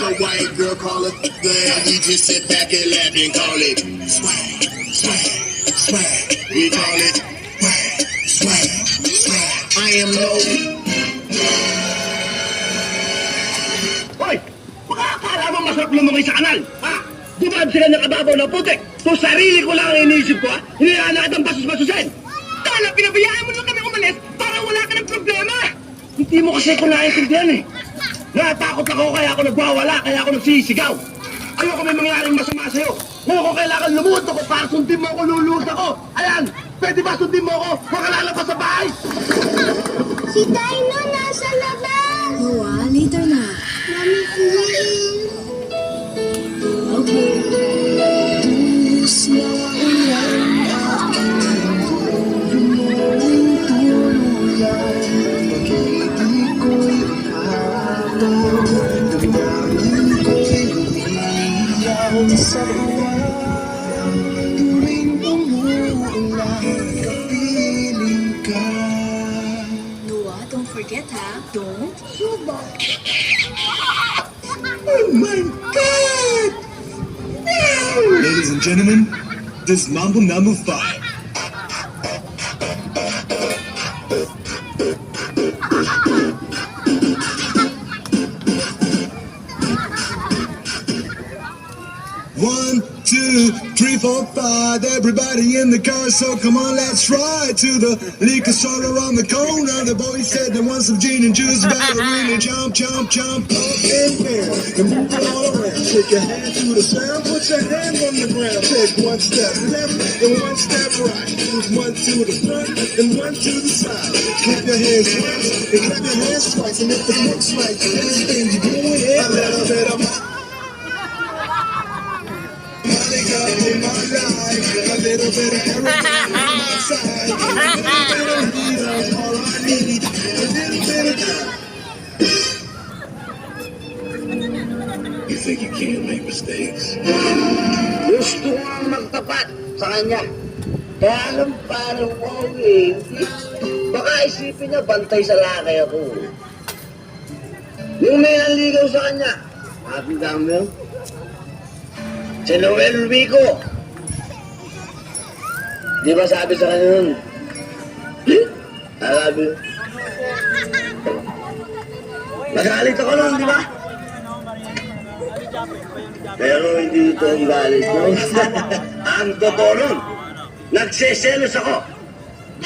your white girl call it then we just sit back and laugh and call it swag, swag, swag. We call it swag, swag, swag. I am no Hoy! Baka akala mo masarap lumungay sa kanal, ha? Dumad sila ng kababaw ng putik. Kung sarili ko lang ang iniisip ko, ha? Hinayaan na kitang basos-basusin. Kala, pinabayaan mo lang kami umalis para wala ka ng problema. Hindi mo kasi ko naiintindihan eh. Natakot ako kaya ako nagwawala, kaya ako nagsisigaw. Ayoko may mangyaring masama sa'yo. Kung ako kailangan lumuhod ako para sundin mo ako, luluhod ako. Ayan, pwede ba sundin mo ako? Huwag ka lalabas sa bahay. Si Dino nasa labas! Noah, later na. Mami! gentlemen, this Mambo Number 5 three, four, five. Everybody in the car, so come on, let's ride to the liquor store around the corner. The boy said they want some gin and juice. Ballerina, jump, jump, jump up and down and move it all around. Shake your hand to the sound, put your hand on the ground. Take one step left and one step right. Move one to the front and one to the side. Clap your hands once and clap your hands twice. And if it looks like this thing you're You think you can't make mistakes? Gusto ang magtapat sa kanya. Kaya lang parang wow eh. Baka isipin niya bantay sa laki ako. Yung may nanligaw sa kanya, mo yun? Si Noel Rico. Di ba sabi sa kanya nun? I love you. Nagalit ako nun, di ba? Pero hindi ito ang galit mo. ang totoo nun, nagseselos ako.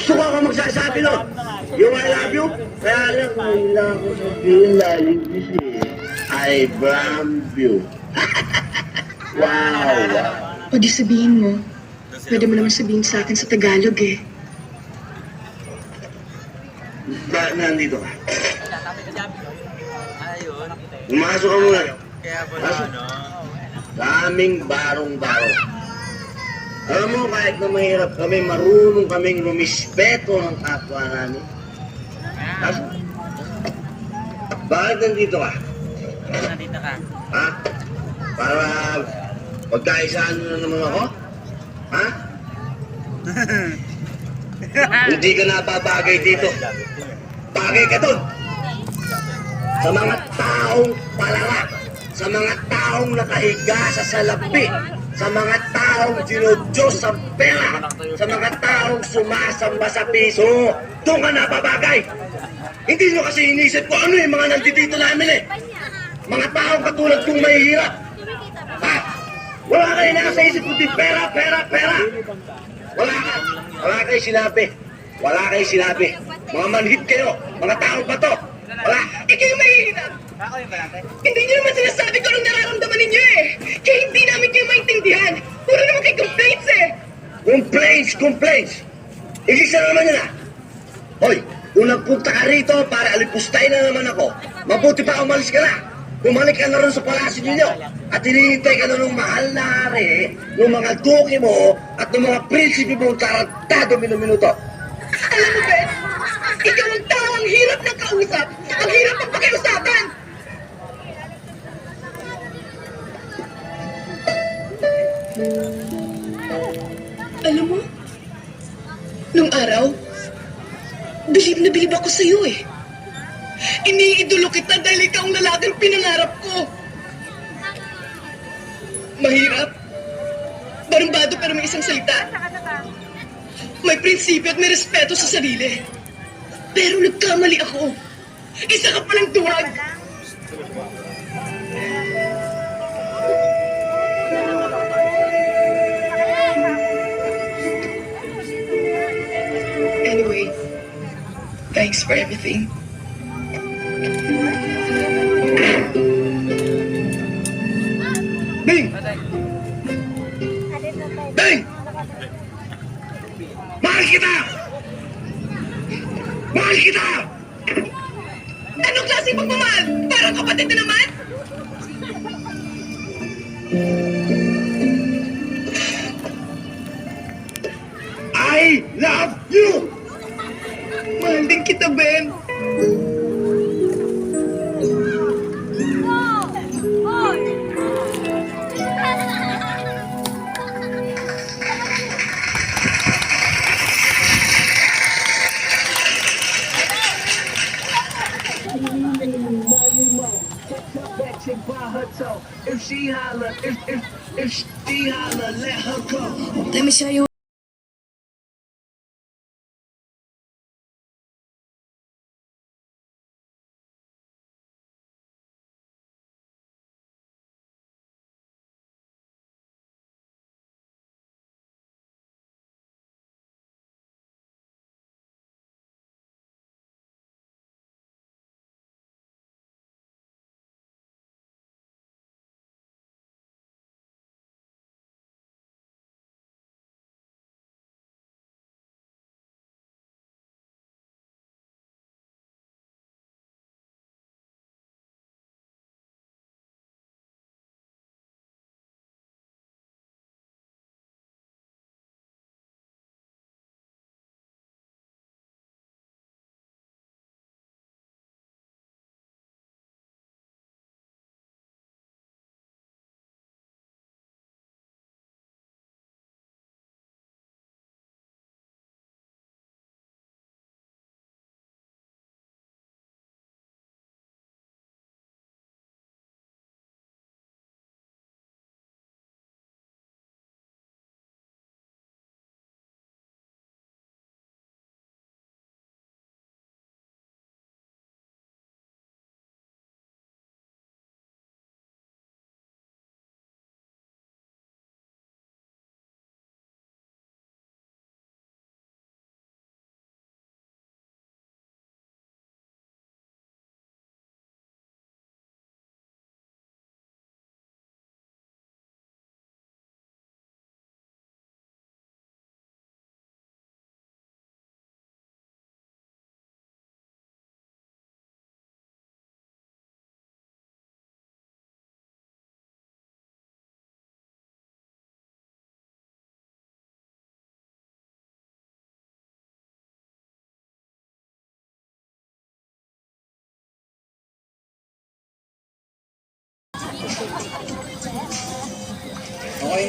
Gusto ko ako magsasabi nun. Yung I love you, kaya lang, kailangan ko sabihin lalim kasi. I love you. wow, wow. O di sabihin mo. Pwede mo naman sabihin sa akin sa Tagalog eh. Bakit nandito ka? Pumasok ka muna. Pasok. Daming barong-barong. Alam mo, kahit na mahirap kami, marunong kaming rumispeto ng kapwa namin. Pasok. Bakit nandito ka? Nandito ka. Ha? Para pagkaisaan mo na naman ako? Ha? Hindi ka napabagay dito. Bagay ka doon. Sa mga taong palala. Sa mga taong nakahiga sa salapi. Sa mga taong dinodiyos sa pera. Sa mga taong sumasamba sa piso. Doon ka napabagay. Hindi nyo kasi inisip ko ano yung mga nandito namin eh. Mga taong katulad kong mahihirap. Wala kayo nasa isip kundi pera, pera, pera. Wala ka. Wala kayo sinabi. Wala kayo sinabi. Mga manhid kayo. Mga tao ba to? Wala. Ikaw yung mahihirap. Ako yung balate. Hindi niyo naman sinasabi ko anong nararamdaman ninyo eh. Kaya hindi namin kayo maintindihan. Puro naman kayo complaints eh. Complaints, complaints. Ilisa na naman yun ah. Hoy, kung nagpunta ka rito para alipustay na naman ako, mabuti pa umalis ka na. Bumalik ka na rin sa palasyo ninyo at hinihintay ka na ng mahal na ari, ng mga duki mo at ng mga prinsipe mong tarantado minuminuto. Alam mo, Ben, ikaw ang tao ang hirap ng kausap. Ang hirap ng pakiusapan. Alam mo, nung araw, bilib na bilib ako sa'yo eh. Iniidolo kita dahil ikaw ang lalaking pinangarap ko. Mahirap. Barumbado pero may isang salita. May prinsipyo at may respeto sa sarili. Pero nagkamali ako. Isa ka palang duwag. Anyway, thanks for everything. Bing! Bing! Mahal kita! Mahal kita! Anong klase pagmamahal? Parang kapatid na naman? I love you! If she holler, if, if, if she holler, let her go. Let me show you. Okay